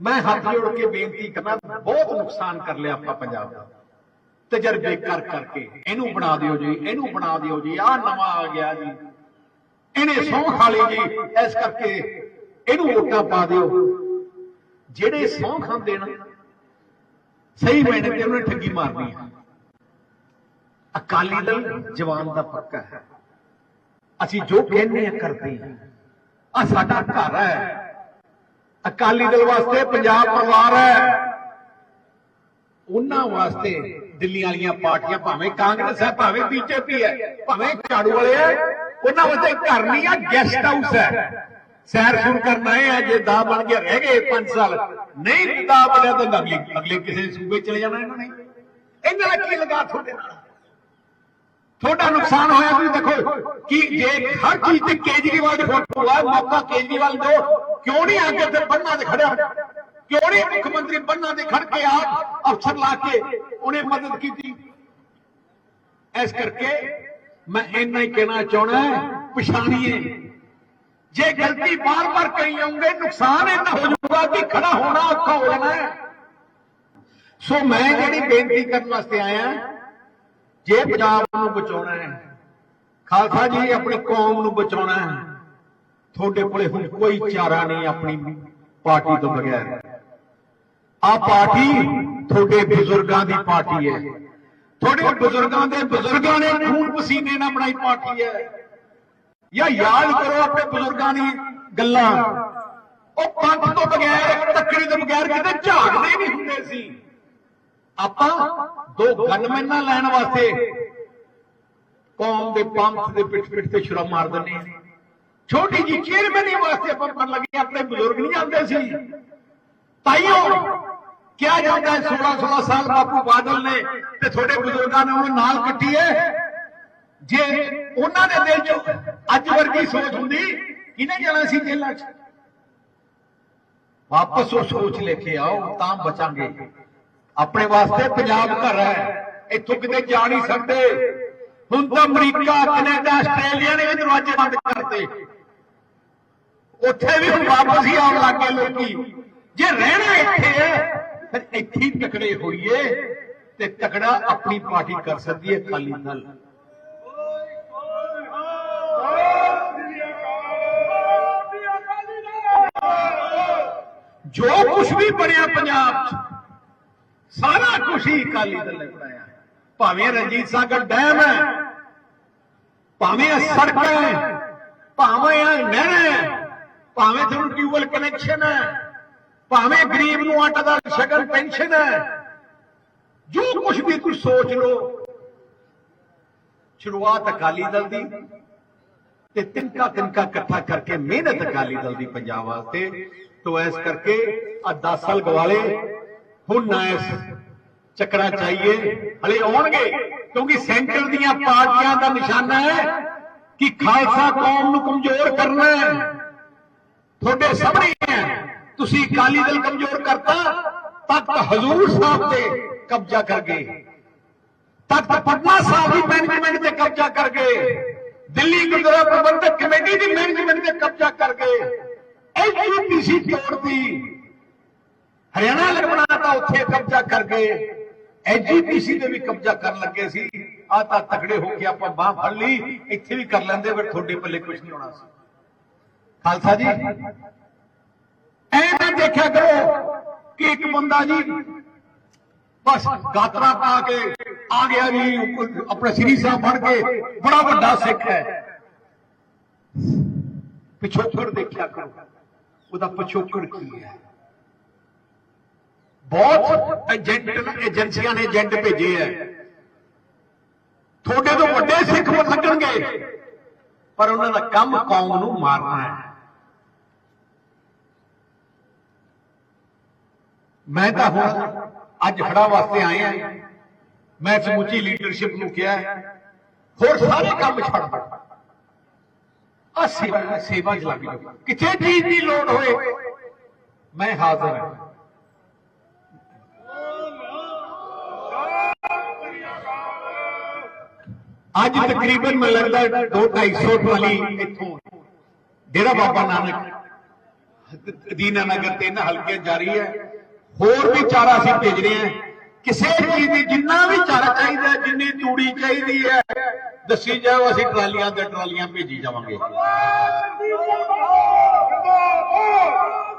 ਮੈਂ ਹੱਥ ਜੋੜ ਕੇ ਬੇਨਤੀ ਕਰਨਾ ਬਹੁਤ ਨੁਕਸਾਨ ਕਰ ਲਿਆ ਆਪਾਂ ਪੰਜਾਬ ਦਾ। ਤਜਰਬੇ ਕਰ ਕਰਕੇ, ਇਹਨੂੰ ਬਣਾ ਦਿਓ ਜੀ, ਇਹਨੂੰ ਬਣਾ ਦਿਓ ਜੀ, ਆਹ ਨਵਾਂ ਆ ਗਿਆ ਜੀ। ਇਹਨੇ ਸਹੁੰ ਖਾ ਲਈ ਜੀ, ਇਸ ਕਰਕੇ ਇਹਨੂੰ ਵੋਟਾਂ ਪਾ ਦਿਓ। ਜਿਹੜੇ ਸਹੁੰ ਖਾਂਦੇ ਨਾ, ਸਹੀ ਮੈਨੇ ਤੇ ਉਹਨੇ ਠੱਗੀ ਮਾਰਨੀ ਹੈ ਅਕਾਲੀ ਦਲ ਜਵਾਨ ਦਾ ਪੱਕਾ ਹੈ। ਅਸੀਂ ਜੋ ਕਹਿੰਦੇ ਆ ਕਰਦੇ ਹਾਂ ਆ ਸਾਡਾ ਘਰ ਹੈ। ਅਕਾਲੀ ਦਲ ਵਾਸਤੇ ਪੰਜਾਬ ਪਰਿਵਾਰ ਹੈ। ਉਹਨਾਂ ਵਾਸਤੇ ਦਿੱਲੀ ਵਾਲੀਆਂ ਪਾਰਟੀਆਂ ਭਾਵੇਂ ਕਾਂਗਰਸ ਹੈ, ਭਾਵੇਂ ਬੀਜੇਪੀ ਹੈ, ਭਾਵੇਂ ਝਾੜੂ ਵਾਲੇ ਹੈ, ਉਹਨਾਂ ਵਾਸਤੇ ਘਰ ਨਹੀਂ ਆ ਗੈਸਟ ਹਾਊਸ ਹੈ। ਸੈਰ ਸੁਣ ਕਰਨਾ ਹੈ ਜੇ ਦਾ ਬਣ ਕੇ ਰਹਿ ਗਏ 5 ਸਾਲ। ਨਹੀਂ ਦਾ ਬਣਿਆ ਤਾਂ ਅਗਲੇ ਅਗਲੇ ਕਿਸੇ ਸੂਬੇ ਚਲੇ ਜਾਣਾ ਇਹਨਾਂ ਨੇ। ਇਹਨਾਂ ਦਾ ਕੀ ਲਗਾ ਤੁਹਾਡੇ ਨਾਲ? ਤੁਹਾਡਾ ਨੁਕਸਾਨ ਹੋਇਆ ਤੁਸੀਂ ਦੇਖੋ, ਕਿ ਜੇ ਹਰ ਚੀਜ਼ ਤੇ ਕੇਜਰੀਵਾਲ ਦੀ ਫੋਟੋ ਆ ਮੌਕਾ ਕੇਜਰੀਵਾਲ ਦੋ ਕਿਉਂ ਨਹੀਂ ਅੱਗੇ ਤੇ ਬੰਨਾ ਤੇ ਖੜਿਆ? ਕਿਉਂ ਨਹੀਂ ਮੁੱਖ ਮੰਤਰੀ ਬੰਨਾ ਤੇ ਖੜ ਕੇ ਆਪ ਅਫਸਰ ਲਾ ਕੇ ਉਹਨੇ ਮਦਦ ਕੀਤੀ? ਇਸ ਕਰਕੇ ਮੈਂ ਇੰਨਾ ਹੀ ਕਹਿਣਾ ਚਾਹਣਾ ਪਛਾਣੀਏ। ਜੇ ਗਲਤੀ ਬਾਰ-ਬਾਰ ਕਰੀ ਜਾਓਗੇ, ਨੁਕਸਾਨ ਇੰਨਾ ਹੋ ਜਾਊਗਾ ਕਿ ਖੜਾ ਹੋਣਾ ਔਖਾ ਹੋ ਜਾਣਾ ਸੋ ਮੈਂ ਜਿਹੜੀ ਬੇਨਤੀ ਕਰਨ ਵਾਸਤੇ ਆਇਆ ਜੇ ਪੰਜਾਬ ਨੂੰ ਬਚਾਉਣਾ ਹੈ, ਖਾਲਸਾ ਜੀ ਆਪਣੀ ਕੌਮ ਨੂੰ ਬਚਾਉਣਾ ਹੈ ਤੁਹਾਡੇ ਕੋਲੇ ਹੁਣ ਕੋਈ ਚਾਰਾ ਨਹੀਂ ਆਪਣੀ ਪਾਰਟੀ ਤੋਂ ਬਗੈਰ। ਆ ਪਾਰਟੀ ਤੁਹਾਡੇ ਬਜ਼ੁਰਗਾਂ ਦੀ ਪਾਰਟੀ ਹੈ। ਤੁਹਾਡੇ ਬਜ਼ੁਰਗਾਂ ਦੇ ਬਜ਼ੁਰਗਾਂ ਨੇ ਖੂਨ ਪਸੀਨੇ ਨਾਲ ਬਣਾਈ ਪਾਰਟੀ ਹੈ। ਜਾਂ ਯਾਦ ਕਰੋ ਆਪਣੇ ਬਜ਼ੁਰਗਾਂ ਦੀ ਗੱਲਾਂ। ਉਹ ਪੰਥ ਤੋਂ ਬਗੈਰ, ਤੱਕੜੀ ਤੋਂ ਬਗੈਰ ਕਿਤੇ ਝਾਕਦੇ ਨਹੀਂ ਹੁੰਦੇ ਸੀ। ਆਪਾਂ ਦੋ ਗਨਮੈਨਾਂ ਲੈਣ ਵਾਸਤੇ ਕੌਮ ਦੇ ਪੰਥ ਦੇ ਪਿੱਠ ਪਿੱਠ ਤੇ ਛੁਰਾ ਮਾਰ ਦਿੰਦੇ ਆ ਛੋਟੀ ਜੀ ਚੇਅਰਮੈਨੀ ਵਾਸਤੇ ਆਪਾਂ ਪੜ ਲੱਗੇ, ਆਪਣੇ ਬਜ਼ੁਰਗ ਨਹੀਂ ਜਾਂਦੇ ਸੀ। ਤਾਈਓ, ਕਿਹਾ ਜਾਂਦਾ 16 16 ਸਾਲ ਬਾਪੂ ਬਾਦਲ ਨੇ ਤੇ ਤੁਹਾਡੇ ਬਜ਼ੁਰਗਾਂ ਨੇ ਉਹਨੂੰ ਨਾਲ ਕੱਟੀ ਹੈ। ਜੇ ਉਹਨਾਂ ਦੇ ਦਿਲ 'ਚ ਅੱਜ ਵਰਗੀ ਸੋਚ ਹੁੰਦੀ, ਕਿਹਨੇ ਜਾਣਾ ਸੀ ਜੇਲ੍ਹਾਂ 'ਚ? ਵਾਪਸ ਉਹ ਸੋਚ ਲੈ ਕੇ ਆਓ, ਤਾਂ ਬਚਾਂਗੇ। ਆਪਣੇ ਵਾਸਤੇ ਪੰਜਾਬ ਘਰ ਹੈ, ਇੱਥੋਂ ਕਿਤੇ ਜਾ ਨਹੀਂ ਸਕਦੇ। ਹੁਣ ਤਾਂ ਅਮਰੀਕਾ, ਕੈਨੇਡਾ, ਆਸਟ੍ਰੇਲੀਆ ਨੇ ਵੀ ਦਰਵਾਜ਼ੇ ਬੰਦ ਕਰਤੇ। ਉੱਥੇ ਵੀ ਹੁਣ ਵਾਪਸ ਹੀ ਆਉਣ ਲੱਗੇ ਲੋਕੀ। ਜੇ ਰਹਿਣਾ ਇੱਥੇ ਹੈ, ਫਿਰ ਇੱਥੇ ਹੀ ਤਕੜੇ ਹੋਈਏ ਤੇ ਤਕੜਾ ਆਪਣੀ ਪਾਰਟੀ ਕਰ ਸਕਦੀ ਹੈ ਅਕਾਲੀ ਦਲ। ਜੋ ਕੁਝ ਵੀ ਬਣਿਆ ਪੰਜਾਬ 'ਚ, ਸਾਰਾ ਕੁਝ ਹੀ ਅਕਾਲੀ ਦਲ ਨੇ ਬਣਾਇਆ ਭਾਵੇਂ ਰਣਜੀਤ ਸਾਗਰ ਡੈਮ ਹੈ, ਭਾਵੇਂ ਇਹ ਸੜਕ ਹੈ, ਭਾਵੇਂ ਇਹ ਨਹਿਰ ਹੈ ਭਾਵੇਂ ਤੁਹਾਨੂੰ ਟਿਊਬਲ ਕਨੈਕਸ਼ਨ ਹੈ, ਭਾਵੇਂ ਗਰੀਬ ਨੂੰ ਆਟਾ ਦਾ ਸ਼ਗਨ ਪੈਨਸ਼ਨ ਹੈ, ਜੋ ਕੁਝ ਵੀ ਤੁਸੀਂ ਸੋਚ ਲਓ, ਸ਼ੁਰੂਆਤ ਅਕਾਲੀ ਦਲ ਦੀ ਤੇ ਤਿੰਕਾ ਤਿੰਕਾ ਇਕੱਠਾ ਕਰਕੇ ਮਿਹਨਤ ਅਕਾਲੀ ਦਲ ਦੀ ਪੰਜਾਬ ਵਾਸਤੇ। ਤੋਂ ਇਸ ਕਰਕੇ ਆ 10 ਸਾਲ ਗਵਾਲੇ, ਹੁਣ ਨਾ ਇਸ ਚੱਕਰਾ ਚਾਹੀਏ ਹਲੇ ਆਉਣਗੇ, ਕਿਉਂਕਿ ਸੈਂਟਰ ਦੀਆਂ ਪਾਰਟੀਆਂ ਦਾ ਨਿਸ਼ਾਨਾ ਹੈ ਕਿ ਖਾਲਸਾ ਕੌਮ ਨੂੰ ਕਮਜ਼ੋਰ ਕਰਨਾ ਹੈ। ਤੁਹਾਡੇ ਸਾਹਮਣੇ ਹੈ। ਤੁਸੀਂ ਅਕਾਲੀ ਦਲ ਕਮਜ਼ੋਰ ਕਰਤਾ ਤੱਕ ਹਜ਼ੂਰ ਸਾਹਿਬ ਤੇ ਕਬਜ਼ਾ ਕਰ ਗਏ। ਤੱਕ ਪਟਨਾ ਸਾਹਿਬ ਦੀ ਮੈਨੇਜਮੈਂਟ ਤੇ ਕਬਜ਼ਾ ਕਰ ਗਏ। ਦਿੱਲੀ ਗੁਰਦੁਆਰਾ ਪ੍ਰਬੰਧਕ ਕਮੇਟੀ ਦੀ ਮੈਨੇਜਮੈਂਟ ਤੇ ਕਬਜ਼ਾ ਕਰ ਗਏ। ਐਜੀਪੀਸੀ ਤੋੜਦੀ ਹਰਿਆਣਾ ਲਗਣਾ ਤਾਂ ਉੱਥੇ ਕਬਜ਼ਾ ਕਰ ਗਏ। ਐਜੀਪੀਸੀ ਤੇ ਵੀ ਕਬਜ਼ਾ ਕਰਨ ਲੱਗੇ ਸੀ। ਆ ਤਾਂ ਤਕੜੇ ਹੋ ਕੇ ਆਪਾਂ ਬਾਹ ਫੜ ਲਈ, ਇੱਥੇ ਵੀ ਕਰ ਲੈਂਦੇ ਪਰ ਤੁਹਾਡੇ ਪੱਲੇ ਕੁਝ ਨਹੀਂ ਹੋਣਾ ਸੀ। ਖਾਲਸਾ ਜੀ। ਐ ਨਾ ਦੇਖਿਆ ਕਰੋ ਕਿ ਇੱਕ ਬੰਦਾ ਜੀ ਬਸ ਗਾਤਰਾ ਪਾ ਕੇ ਆ ਗਿਆ ਜੀ, ਉੱਪਰ ਆਪਣਾ ਸ੍ਰੀ ਸਾਹਿਬ ਬਣ ਕੇ, ਬੜਾ ਵੱਡਾ ਸਿੱਖ ਹੈ। ਪਿਛੋਕੜ ਦੇਖਿਆ ਕਰੋ, ਉਹਦਾ ਪਿਛੋਕੜ ਕੀ ਹੈ? ਬਹੁਤ ਏਜੰਟ ਏਜੰਸੀਆਂ ਨੇ ਏਜੰਟ ਭੇਜੇ ਹੈ। ਤੁਹਾਡੇ ਤੋਂ ਵੱਡੇ ਸਿੱਖ ਲੱਗਣਗੇ, ਪਰ ਉਹਨਾਂ ਦਾ ਕੰਮ ਕੌਮ ਨੂੰ ਮਾਰਨਾ ਹੈ। ਮੈਂ ਤਾਂ ਹੁਣ ਅੱਜ ਖੜਾ ਵਾਸਤੇ ਆਏ ਆ ਮੈਂ ਸਮੁੱਚੀ ਲੀਡਰਸ਼ਿਪ ਨੂੰ ਕਿਹਾ ਹੋਰ ਸਾਰੇ ਕੰਮ ਛੱਡ ਦੋ ਆ ਸੇਵਾ ਸੇਵਾ ਚ ਲੱਗ ਜਾਓ ਕਿਤੇ ਚੀਜ਼ ਦੀ ਲੋੜ ਹੋਏ ਮੈਂ ਹਾਜ਼ਰ ਹਾਂ ਅੱਜ ਤਕਰੀਬਨ ਮੈਨੂੰ ਲੱਗਦਾ 2 250 ਵਾਲੀ ਇੱਥੋਂ ਡੇਰਾ ਬਾਬਾ ਨਾਨਕ ਦੀਨਾਨਗਰ ਤੇ ਇਹਨਾਂ ਹਲਕੇ ਜਾਰੀ ਹੈ ਹੋਰ ਵੀ ਚਾਰਾ ਅਸੀਂ ਭੇਜ ਰਹੇ ਹਾਂ। ਕਿਸੇ ਚੀਜ਼ ਦੀ ਜਿੰਨਾ ਵੀ ਚਾਰਾ ਚਾਹੀਦਾ, ਜਿੰਨੀ ਤੂੜੀ ਚਾਹੀਦੀ ਹੈ, ਦੱਸੀ ਜਾਓ, ਅਸੀਂ ਟਰਾਲੀਆਂ ਤੇ ਟਰਾਲੀਆਂ ਭੇਜੀ ਜਾਵਾਂਗੇ।